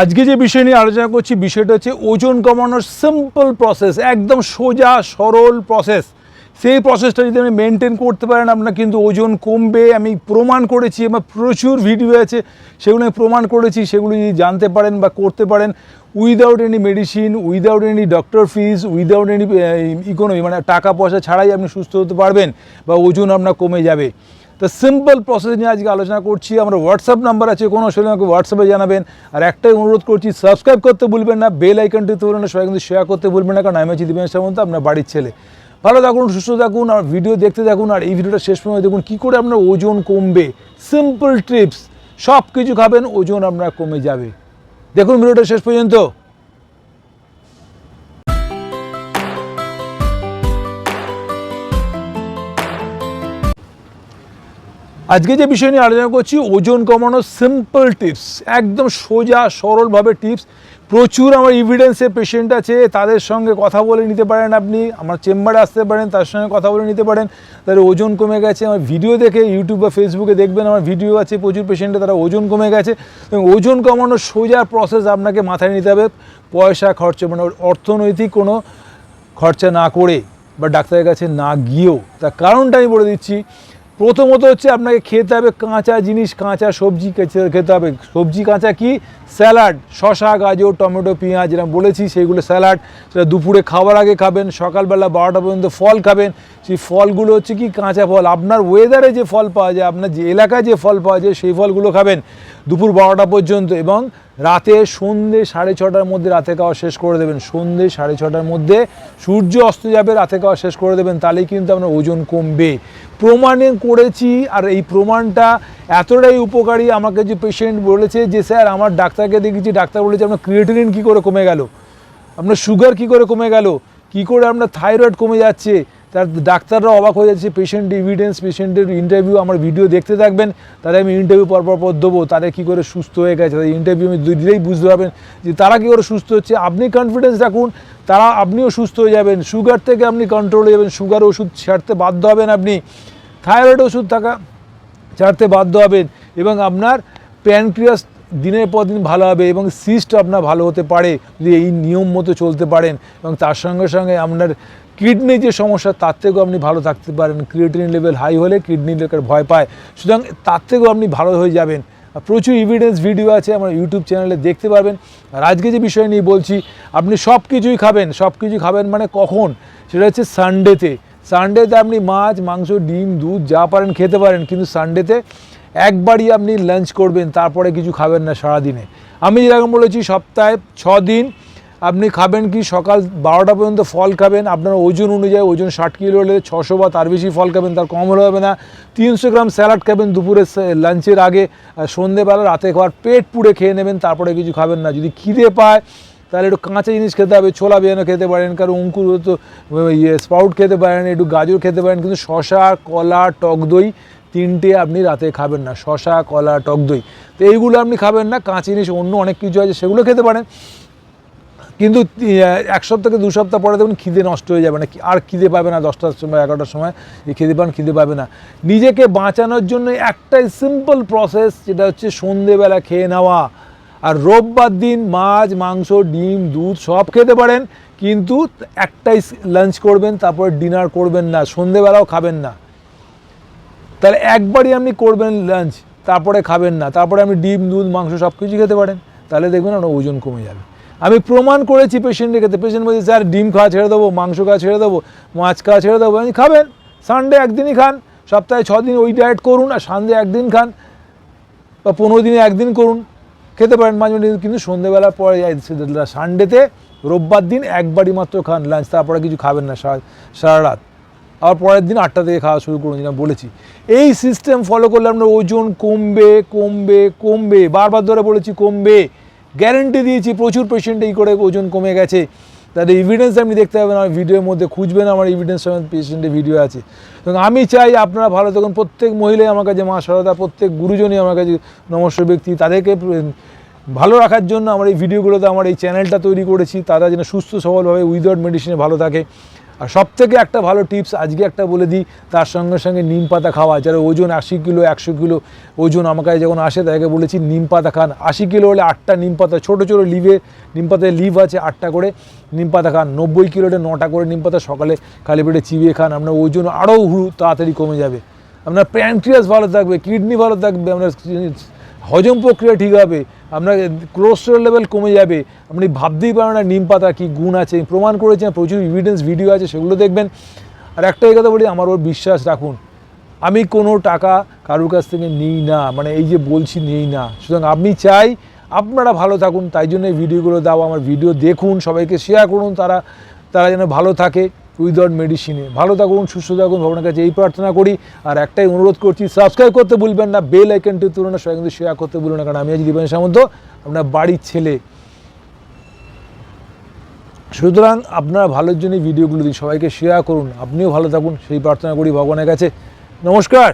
আজকে যে বিষয় নিয়ে আলোচনা করছি, বিষয়টা হচ্ছে ওজন কমানোর সিম্পল প্রসেস একদম সোজা, সরল প্রসেস সেই প্রসেসটা যদি আপনি মেনটেন করতে পারেন, আপনার কিন্তু ওজন কমবে। আমি প্রমাণ করেছি, আমার প্রচুর ভিডিও আছে, সেগুলো আমি প্রমাণ করেছি, সেগুলো যদি জানতে পারেন বা করতে পারেন without any medicine without any doctor fees without any economy মানে টাকা পয়সা ছাড়াই আপনি সুস্থ হতে পারবেন বা ওজন আপনার কমে যাবে। তো সিম্পল প্রসেস নিয়ে আজকে আলোচনা করছি। আমরা হোয়াটসঅ্যাপ নাম্বার আছে, কোনো অসুবিধা আমাকে হোয়াটসঅ্যাপে জানাবেন। আর একটাই অনুরোধ করছি সাবস্ক্রাইব করতে ভুলবেন না বেল আইকনটি তুলবেন সবাই কিন্তু শেয়ার করতে ভুলবেন না, কারণ আমি আছি দিবেন সামন্ত, আপনার বাড়ির ছেলে। ভালো থাকুন, সুস্থ থাকুন, আর ভিডিও দেখতে থাকুন, আর এই ভিডিওটা শেষ পর্যন্ত দেখুন, কী করে আপনার ওজন কমবে। সিম্পল টিপস সব কিছু খাবেন, ওজন আপনার কমে যাবে। দেখুন ভিডিওটা শেষ পর্যন্ত। আজকে যে বিষয় নিয়ে আলোচনা করছি, ওজন কমানোর সিম্পল টিপস একদম সোজা, সরলভাবে টিপস প্রচুর আমার ইভিডেন্সের পেশেন্ট আছে, তাদের সঙ্গে কথা বলে নিতে পারেন আপনি, আমার চেম্বারে আসতে পারেন, তার সঙ্গে কথা বলে নিতে পারেন। তাদের ওজন কমে গেছে, আমার ভিডিও দেখে ইউটিউব বা ফেসবুকে দেখবেন আমার ভিডিও আছে, প্রচুর পেশেন্টে তারা ওজন কমে গেছে। এবং ওজন কমানোর সোজা প্রসেস আপনাকে মাথায় নিতে হবে, পয়সা খরচ মানে অর্থনৈতিক কোনো খরচা না করে বা ডাক্তারের কাছে না গিয়েও। তার কারণটা আমি বলে দিচ্ছি প্রথমত হচ্ছে আপনাকে খেতে হবে কাঁচা জিনিস, কাঁচা সবজি খেতে- হবে। সবজি কাঁচা কি? স্যালাড শশা গাজর, টমেটো, পেঁয়াজ যেরকম বলেছি, সেইগুলো স্যালাড। সেটা দুপুরে খাবার আগে খাবেন, সকালবেলা বারোটা পর্যন্ত ফল খাবেন। সেই ফলগুলো হচ্ছে কি? কাঁচা ফল। আপনার ওয়েদারে যে ফল পাওয়া যায়, আপনার যে এলাকায় যে ফল পাওয়া যায়, সেই ফলগুলো খাবেন। দুপুর বারোটা পর্যন্ত এবং রাতে সন্ধে সাড়ে ছটার মধ্যে রাতে খাওয়া শেষ করে দেবেন। সন্ধে সাড়ে ছটার মধ্যে সূর্য অস্ত যাবে রাতে খাওয়া শেষ করে দেবেন, তাহলেই কিন্তু আপনার ওজন কমবে। প্রমাণে করেছি, আর এই প্রমাণটা এতটাই উপকারী আমাকে যে পেশেন্ট বলেছে যে, স্যার, আমার ডাক্তারকে দেখেছি, ডাক্তার বলেছে আপনার ক্রিয়েটিনিন কী করে কমে গেল? আপনার সুগার কী করে কমে গেল? কী করে আপনার থাইরয়েড কমে যাচ্ছে? তার ডাক্তাররা অবাক হয়ে যাচ্ছে পেশেন্ট এভিডেন্স পেশেন্টের ইন্টারভিউ আমার ভিডিও দেখতে থাকবেন, তাদের আমি ইন্টারভিউ পরপর পর দেবো তাদের কী করে সুস্থ হয়ে গেছে, তাদের ইন্টারভিউ আমি দিলেই বুঝতে পারবেন যে তারা কী করে সুস্থ হচ্ছে। আপনি কনফিডেন্স রাখুন, তারা আপনিও সুস্থ হয়ে যাবেন সুগার থেকে আপনি কন্ট্রোল হয়ে যাবেন সুগার ওষুধ ছাড়তে বাধ্য হবেন আপনি। থাইরয়েড ওষুধ থাকা ছাড়তে বাধ্য হবেন এবং আপনার প্যানক্রিয়াস দিনের পর দিন ভালো হবে এবং সিস্ট আপনার ভালো হতে পারে যদি এই নিয়ম মতো চলতে পারেন এবং তার সঙ্গে সঙ্গে আপনার কিডনি যে সমস্যা, তার থেকেও আপনি ভালো থাকতে পারেন। ক্রিয়েটিন লেভেল হাই হলে কিডনি লেকার ভয় পায়। সুতরাং তার থেকেও আপনি ভালো হয়ে যাবেন। প্রচুর ইভিডেন্স ভিডিও আছে আমার ইউটিউব চ্যানেলে দেখতে পারবেন। আর আজকে যে বিষয় নিয়ে বলছি, আপনি সব কিছুই খাবেন। সব কিছুই খাবেন মানে কখন? সেটা হচ্ছে সানডেতে সানডেতে আপনি মাছ, মাংস, ডিম, দুধ যা পারেন খেতে পারেন। কিন্তু সানডেতে একবারই আপনি লাঞ্চ করবেন, তারপরে কিছু খাবেন না সারাদিনে। আমি যেরকম বলেছি, সপ্তাহে ছ দিন আপনি খাবেন কি, সকাল বারোটা পর্যন্ত ফল খাবেন, আপনার ওজন অনুযায়ী, ওজন ষাট কিলো হলে ছশো বা তার বেশি ফল খাবেন, তার কম হলে হবে না। তিনশো গ্রাম স্যালাড খাবেন দুপুরে লাঞ্চের আগে সন্ধেবেলা, রাতে খাওয়ার পেট পুড়ে খেয়ে নেবেন, তারপরে কিছু খাবেন না। যদি খিদে পায়, তাহলে একটু কাঁচা জিনিস খেতে হবে, ছোলা বেয়ানো খেতে পারেন, কারণ অঙ্কুর তো ইয়ে স্পাউট খেতে পারেন, একটু গাজর খেতে পারেন, কিন্তু শশা কলা, টক দই তিনটে আপনি রাতে খাবেন না, শশা, কলা, টক দই। তো এইগুলো আপনি খাবেন না, কাঁচা জিনিস অন্য অনেক কিছু আছে, সেগুলো খেতে পারেন। কিন্তু এক সপ্তাহ থেকে দু সপ্তাহ পরে দেখুন খিদে নষ্ট হয়ে যাবে না। আর খিদে পাবে না দশটার সময়, এগারোটার সময়, এই খিদে পান, খিদে পাবে না। নিজেকে বাঁচানোর জন্য একটাই সিম্পল প্রসেস যেটা হচ্ছে সন্ধেবেলা খেয়ে নেওয়া। আর রোববার দিন মাছ, মাংস, ডিম, দুধ সব খেতে পারেন, কিন্তু একটাই লাঞ্চ করবেন, তারপরে ডিনার করবেন না, সন্ধেবেলাও খাবেন না। তাহলে একবারই আপনি করবেন লাঞ্চ তারপরে খাবেন না, তারপরে আপনি ডিম, দুধ, মাংস সব কিছু খেতে পারেন। তাহলে দেখবেন আপনার ওজন কমে যাবে। আমি প্রমাণ করেছি পেশেন্টের ক্ষেত্রে। পেশেন্ট বলছে, স্যার, ডিম খাওয়া ছেড়ে দেবো, মাংস খাওয়া ছেড়ে দেবো, মাছ খাওয়া ছেড়ে দেবো। আমি খাবেন সানডে একদিনই খান, সপ্তাহে দিন ওই ডায়েট করুন আর সানডে একদিন খান বা পনেরো দিনে একদিন করুন। খেতে পারেন মাঝে মাঝে কিন্তু সন্ধেবেলার পরে সানডেতে রোববার দিন একবারই মাত্র খান লাঞ্চ তারপরে কিছু খাবেন না সারা সারা রাত। আবার পরের দিন আটটা থেকে খাওয়া শুরু করুন, যেটা বলেছি। এই সিস্টেম ফলো করলে আপনার ওজন কমবে কমবে কমবে। বারবার ধরে বলেছি কমবে। গ্যারেন্টি দিয়েছি প্রচুর পেশেন্ট এই করে ওজন কমে গেছে। তাদের এভিডেন্স আপনি দেখতে পাবেন, আমার ভিডিওর মধ্যে খুঁজবেন, আমার এভিডেন্স সমেত পেশেন্টের ভিডিও আছে। এবং আমি চাই আপনারা ভালো থাকুন, প্রত্যেক মহিলাই আমার কাছে, মা সারদা, প্রত্যেক গুরুজনই আমার কাছে নমস্য ব্যক্তি। তাদেরকে ভালো রাখার জন্য আমার এই ভিডিওগুলোতে আমার এই চ্যানেলটা তৈরি করেছি। তারা যেন সুস্থ সবলভাবে উইদাউট মেডিসিনে ভালো থাকে। আর সব থেকে একটা ভালো টিপস আজকে একটা বলে দিই, তার সঙ্গে সঙ্গে নিম পাতা খাওয়া, যারা ওজন আশি কিলো, একশো কিলো ওজন আমার কাছে যখন আসে তাকে বলেছি নিম পাতা খান। আশি কিলো হলে আটটা নিম পাতা, ছোটো ছোটো লিভে নিম পাতায় লিভ আছে আটটা করে নিম পাতা খান। নব্বই কিলোতে নটা করে নিম পাতা, সকালে খালি পেটে চিবিয়ে খান। আপনার ওজন আরও তাড়াতাড়ি কমে যাবে। আপনার প্যানক্রিয়াস ভালো থাকবে, কিডনি ভালো থাকবে, আপনার হজম প্রক্রিয়া ঠিক হবে, আপনার কোলেস্টেরল লেভেল কমে যাবে, আপনি ভাবতেই পারেন না নিম পাতা কী গুণ আছে প্রমাণ করেছেন প্রচুর ইভিডেন্স ভিডিও আছে, সেগুলো দেখবেন। আর একটাই কথা বলি, আমার ওর বিশ্বাস রাখুন, আমি কোনো টাকা কারোর কাছ থেকে নিই না মানে এই যে বলছি নিই না। সুতরাং আপনি চাই, আপনারা ভালো থাকুন, তাই জন্য এই ভিডিওগুলো দাও, আমার ভিডিও দেখুন, সবাইকে শেয়ার করুন, তারা তারা যেন ভালো থাকে। উইদাউট মেডিসিনে। ভালো থাকুন, সুস্থ থাকুন, ভগবানের কাছে এই প্রার্থনা করি। আর একটাই অনুরোধ করছি সাবস্ক্রাইব করতে ভুলবেন না বেল আইকনটি তুলনা সবাই কিন্তু শেয়ার করতে ভুলবেন না, কারণ আমি আজ দীপান সামন্ত, আপনার বাড়ির ছেলে। সুতরাং আপনারা ভালোর জন্য ভিডিওগুলো দিই সবাইকে শেয়ার করুন। আপনিও ভালো থাকুন, সেই প্রার্থনা করি ভগবানের কাছে। নমস্কার!